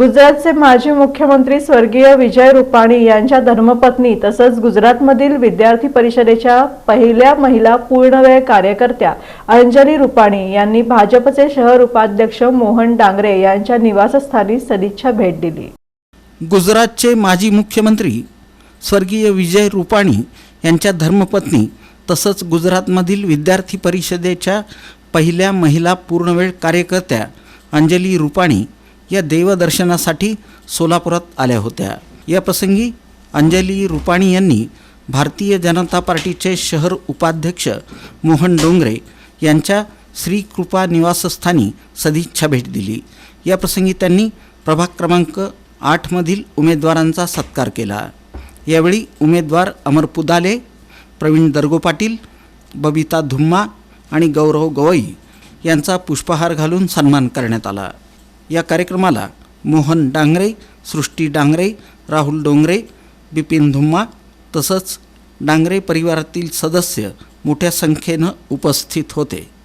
गुजरातचे माजी मुख्यमंत्री स्वर्गीय विजय रुपाणी यांच्या धर्मपत्नी तसंच गुजरातमधील विद्यार्थी परिषदेच्या पहिल्या महिला पूर्णवेळ कार्यकर्त्या अंजली रुपाणी यांनी भाजपचे शहर उपाध्यक्ष मोहन डांगरे यांच्या निवासस्थानी सदिच्छा भेट दिली. गुजरातचे माजी मुख्यमंत्री स्वर्गीय विजय रुपाणी यांच्या धर्मपत्नी तसंच गुजरातमधील विद्यार्थी परिषदेच्या पहिल्या महिला पूर्णवेळ कार्यकर्त्या अंजली रुपाणी या देवदर्शनासाठी सोलापुरात आल्या होत्या. या प्रसंगी अंजली रुपाणी यांनी भारतीय जनता पार्टीचे शहर उपाध्यक्ष मोहन डोंगरे यांच्या श्रीकृपा निवासस्थानी सदिच्छा भेट दिली. या प्रसंगी त्यांनी प्रभाग क्रमांक आठमधील उमेदवारांचा सत्कार केला. यावेळी उमेदवार अमर पुदाले प्रवीण दर्गो पाटील बबिता धुम्मा आणि गौरव गवई यांचा पुष्पहार घालून सन्मान करण्यात आला. या कार्यक्रमाला मोहन डांगरे सृष्टी डांगरे राहुल डोंगरे बिपिन धुम्मा तसंच डांगरे परिवारातील सदस्य मोठ्या संख्येनं उपस्थित होते.